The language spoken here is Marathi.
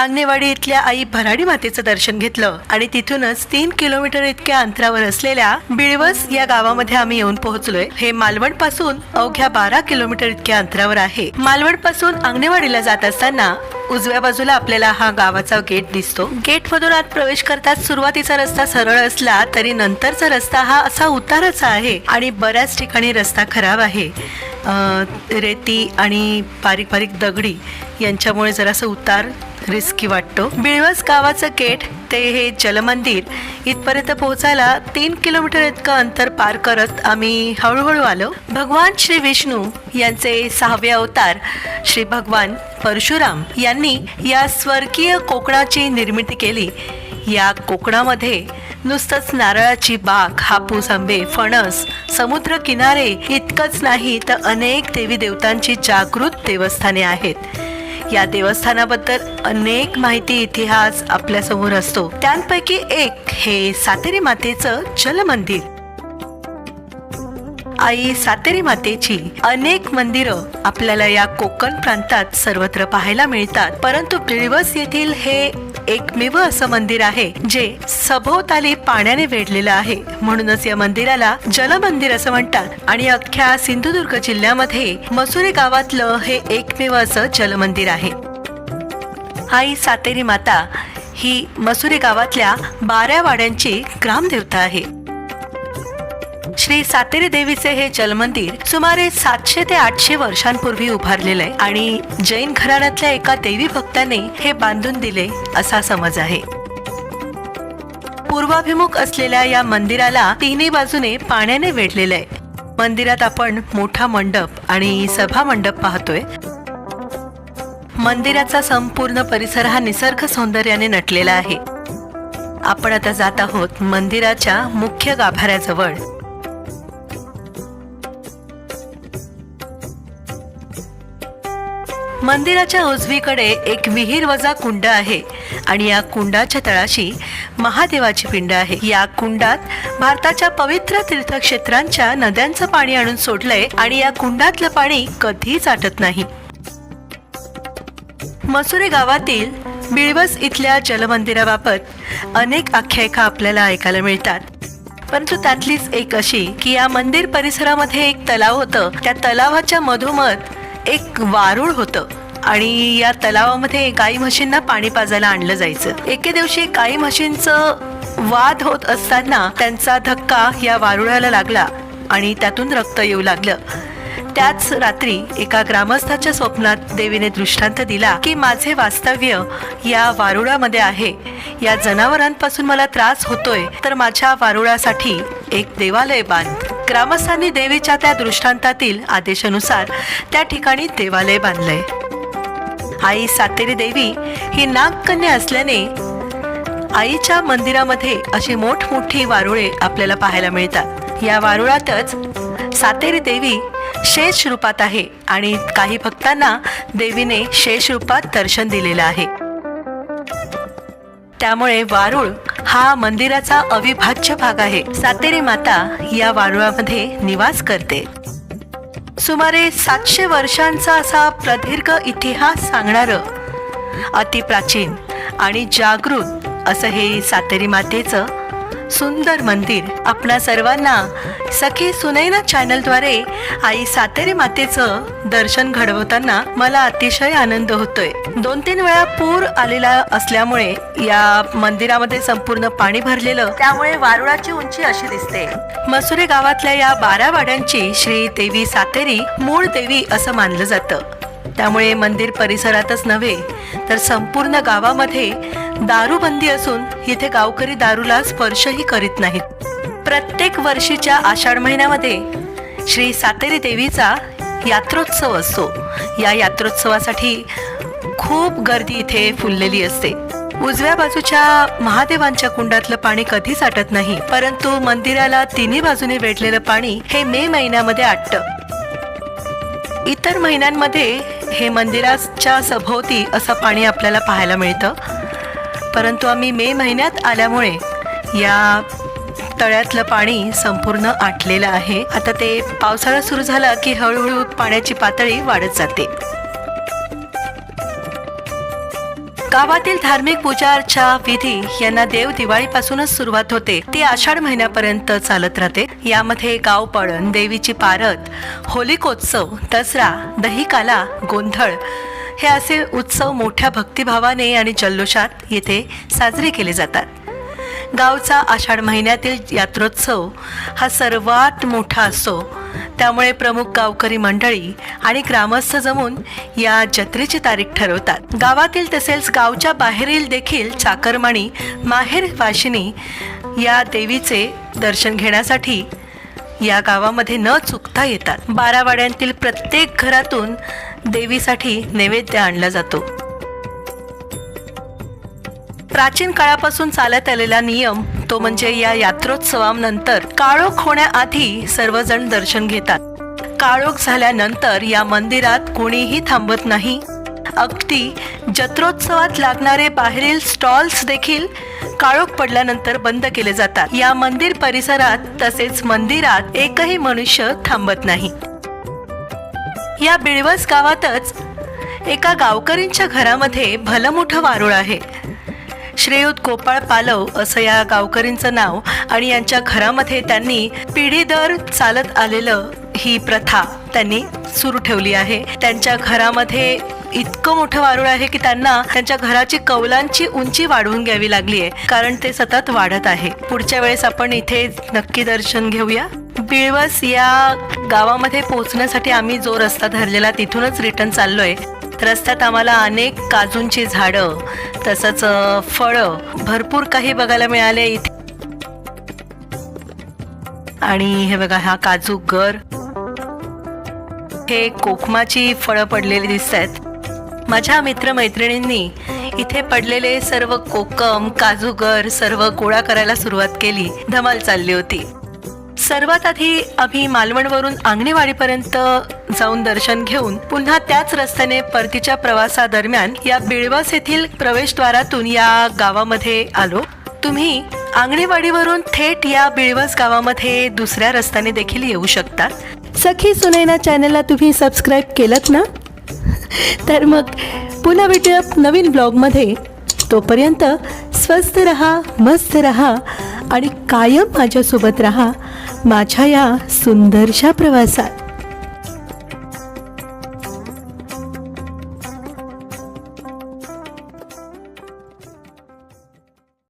आंगणेवाडी इथल्या आई भराडी मातेचं दर्शन घेतलं. आणि तिथूनच तीन किलोमीटर इतक्या अंतरावर असलेल्या बिळवस या गावामध्ये आम्ही येऊन पोहोचलोय. हे मालवणपासून अवघ्या बारा किलोमीटर इतक्या अंतरावर आहे. मालवणपासून आंगणेवाडीला जात असताना उजव्या बाजूला आपल्याला हा गावाचा गेट दिसतो. गेट मधून आत प्रवेश करताच सुरुवातीचा रस्ता सरळ असला तरी नंतरचा रस्ता हा असा उताराचा आहे आणि बऱ्याच ठिकाणी रस्ता खराब आहे. रेती आणि बारीक बारीक दगडी यांच्यामुळे जरासं उतार रिस्की वाटतो. बिळवस गावाचं गेट ते हे जलमंदिर इथपर्यंत पोहोचायला तीन किलोमीटर इतकं अंतर पार करत आम्ही हळूहळू आलो. भगवान श्री विष्णू यांचे सहावे अवतार श्री भगवान परशुराम यांनी या स्वर्गीय कोकणाची निर्मिती केली. या कोकणामध्ये नुसतंच नारळाची बाग हापूस आंबे फणस समुद्र किनारे इतकंच नाही तर अनेक देवी देवतांची जागृत देवस्थाने आहेत. या देवस्थानाबद्दल अनेक माहिती इतिहास आपल्यासमोर असतो. त्यांपैकी एक हे सातेरी मातेचं जलमंदिर. आई सातेरी मातेची अनेक मंदिरं आपल्याला या कोकण प्रांतात सर्वत्र पाहायला मिळतात. परंतु बिळवस येथील हे एकमेव असं मंदिर आहे जे सभोवताली पाण्याने वेढलेलं आहे. म्हणूनच या मंदिराला जलमंदिर असं म्हणतात. आणि अख्ख्या सिंधुदुर्ग जिल्ह्यामध्ये मसुरी गावातलं हे एकमेव असं जलमंदिर आहे. आई सातेरी माता ही मसुरी गावातल्या बाऱ्या वाड्यांची ग्रामदेवता आहे. श्री सातेरी देवीचे हे जलमंदिर सुमारे सातशे ते आठशे वर्षांपूर्वी उभारलेलं आहे आणि जैन घराण्यातल्या एका देवी भक्ताने हे बांधून दिले असा समज आहे. पूर्वाभिमुख असलेल्या या मंदिराला तिन्ही बाजूने पाण्याने वेढलेलं आहे. मंदिरात आपण मोठा मंडप आणि सभा मंडप पाहतोय. मंदिराचा संपूर्ण परिसर हा निसर्ग सौंदर्याने नटलेला आहे. आपण आता जात आहोत मंदिराच्या मुख्य गाभाऱ्याजवळ. मंदिराच्या उजवीकडे एक विहीर वजा कुंड आहे आणि या कुंडाच्या तळाशी महादेवाची पिंड आहे. या कुंडात भारताच्या पवित्र तीर्थक्षेत्रांच्या नद्यांचं पाणी आणून सोडलंय आणि या कुंडातलं पाणी कधीच आटत नाही. मसुरे गावातील बिळवस इथल्या जलमंदिराबाबत अनेक आख्यायिका आपल्याला ऐकायला मिळतात. परंतु त्यातलीच एक अशी की या मंदिर परिसरामध्ये एक तलाव होतं. त्या तलावाच्या मधोमध एक वारुळ होतं. आणि या तलावामध्ये गाई म्हशींना पाणी पाजायला आणलं जायचं. एके दिवशी गाई म्हशींचं वाद होत असताना त्यांचा धक्का या वारुळाला लागला आणि त्यातून रक्त येऊ लागलं. त्याच रात्री एका ग्रामस्थाच्या स्वप्नात देवीने दृष्टांत दिला की माझे वास्तव्य या वारुळामध्ये आहे. या जनावरांपासून मला त्रास होतोय तर माझ्या वारुळासाठी एक देवालय बांध. ग्रामस्थांनी देवीच्या त्या दृष्टांतातील आदेशानुसार त्या ठिकाणी देवालय बांधलंय. आई सातेरी देवी ही नागकन्या असल्याने आईच्या मंदिरामध्ये अशी मोठमोठी वारुळे आपल्याला पाहायला मिळतात. या वारुळातच सातेरी देवी शेष रूपात आहे आणि काही भक्तांना देवीने शेष रूपात दर्शन दिलेलं आहे. त्यामुळे वारुळ हा मंदिराचा अविभाज्य भाग आहे. सातेरी माता या वारुळामध्ये निवास करते. सुमारे सातशे वर्षांचा असा प्रदीर्घ इतिहास सांगणारं अतिप्राचीन आणि जागृत असं हे सातेरी मातेचं सुंदर मंदिर आपणा सर्वांना सखी सुनैना चॅनलद्वारे आई सातेरी मातेचं दर्शन घडवताना मला अतिशय आनंद होतोय. दोन तीन वेळा पूर आलेला असल्यामुळे या मंदिरामध्ये संपूर्ण पाणी भरलेलं त्यामुळे वारुळाची उंची अशी दिसते. मसुरे गावातल्या या बारा वाड्यांची श्री देवी सातेरी मूळ देवी असं मानलं जातं. त्यामुळे मंदिर परिसरातच नव्हे तर संपूर्ण गावामध्ये दारूबंदी असून इथे गावकरी दारूला स्पर्शही करीत नाहीत. प्रत्येक वर्षीच्या आषाढ महिन्यामध्ये श्री सातेरी देवीचा यात्रोत्सव असतो. या यात्रोत्सवासाठी खूप गर्दी इथे फुललेली असते. उजव्या बाजूच्या महादेवांच्या कुंडातलं पाणी कधीच आटत नाही परंतु मंदिराला तिन्ही बाजूने वेढलेलं पाणी हे मे महिन्यामध्ये आटतं. इतर महिन्यांमध्ये हे मंदिराच्या सभोवती असं पाणी आपल्याला पाहायला मिळतं. परंतु आम्ही मे महिन्यात आल्यामुळे या तळ्यातलं पाणी संपूर्ण आटलेलं आहे. आता ते पावसाळा सुरू झाला की हळूहळू पाण्याची पातळी वाढत जाते. गावातील धार्मिक पूजा अर्चा विधी यांना देव दिवाळीपासूनच सुरुवात होते. ती आषाढ महिन्यापर्यंत चालत राहते. यामध्ये गावपळण देवीची पारत होलिकोत्सव दसरा दहीकाला गोंधळ हे असे उत्सव मोठ्या भक्तिभावाने आणि जल्लोषात येथे साजरे केले जातात. गावचा आषाढ महिन्यातील यात्रोत्सव हा सर्वात मोठा असतो. त्यामुळे प्रमुख गावकरी मंडळी आणि ग्रामस्थ जमून या जत्रेची तारीख ठरवतात. गावातील तसेच गावच्या बाहेरील देखील चाकरमाणी माहेर वाशिनी या देवीचे दर्शन घेण्यासाठी या गावामध्ये न चुकता येतात. बारावाड्यांतील प्रत्येक घरातून देवीसाठी नैवेद्य आणला जातो. प्राचीन काळापासून चालत आलेला नियम तो म्हणजे या यात्रोत्सवानंतर काळोख होण्याआधी सर्वजण दर्शन घेतात. काळोख झाल्यानंतर या मंदिरात कोणीही थांबत नाही. अगदी जत्रोत्सवात लागणारे बाहेरील स्टॉल्स देखील काळोख पडल्यानंतर बंद केले जातात. या मंदिर परिसरात तसेच मंदिरात एकही मनुष्य थांबत नाही. या बिळवस गावातच एका गावकरींच्या घरामध्ये भलं मोठं वारुळ आहे. श्रेयुत गोपाळ पालव असं या गावकरींचं नाव आणि यांच्या घरामध्ये त्यांनी पिढी दर चालत आलेलं ही प्रथा त्यांनी सुरू ठेवली आहे. त्यांच्या घरामध्ये इतकं मोठं वारुळ आहे की त्यांना त्यांच्या घराची कौलांची उंची वाढवून घ्यावी लागली आहे कारण ते सतत वाढत आहे. पुढच्या वेळेस आपण इथे नक्की दर्शन घेऊया. बिळवस या गावामध्ये पोहोचण्यासाठी आम्ही जो रस्ता धरलेला तिथूनच रिटर्न चाललोय. रस्त्यात आम्हाला अनेक काजूंची झाडं तसंच फळं भरपूर काही बघायला मिळाले इथे. आणि हे बघा हा काजू गर हे कोकमाची फळं पडलेली दिसत आहेत माझ्या मित्रमैत्रिणींनी इथे पडलेले सर्व कोकम काजूगर सर्व गोळा करायला सुरुवात केली. धमाल चालली होती. सर्वात आधी आम्ही मालवणवरून आंगणेवाडीपर्यंत जाऊन दर्शन घेऊन पुन्हा त्याच रस्त्याने परतीच्या प्रवासादरम्यान या बिळवास येथील प्रवेशद्वारातून या गावामध्ये आलो. तुम्ही आंगणेवाडीवरून थेट या बिळवास गावामध्ये दुसऱ्या रस्त्याने देखील येऊ शकता. सखी सुनैना चॅनलला तुम्ही सबस्क्राईब केलं ना? तर मग पुन्हा भेटूया नवीन ब्लॉगमध्ये तोपर्यंत स्वस्थ रहा मस्त रहा आणि कायम माझ्यासोबत रहा. माझ्या या सुंदरशा प्रवासात.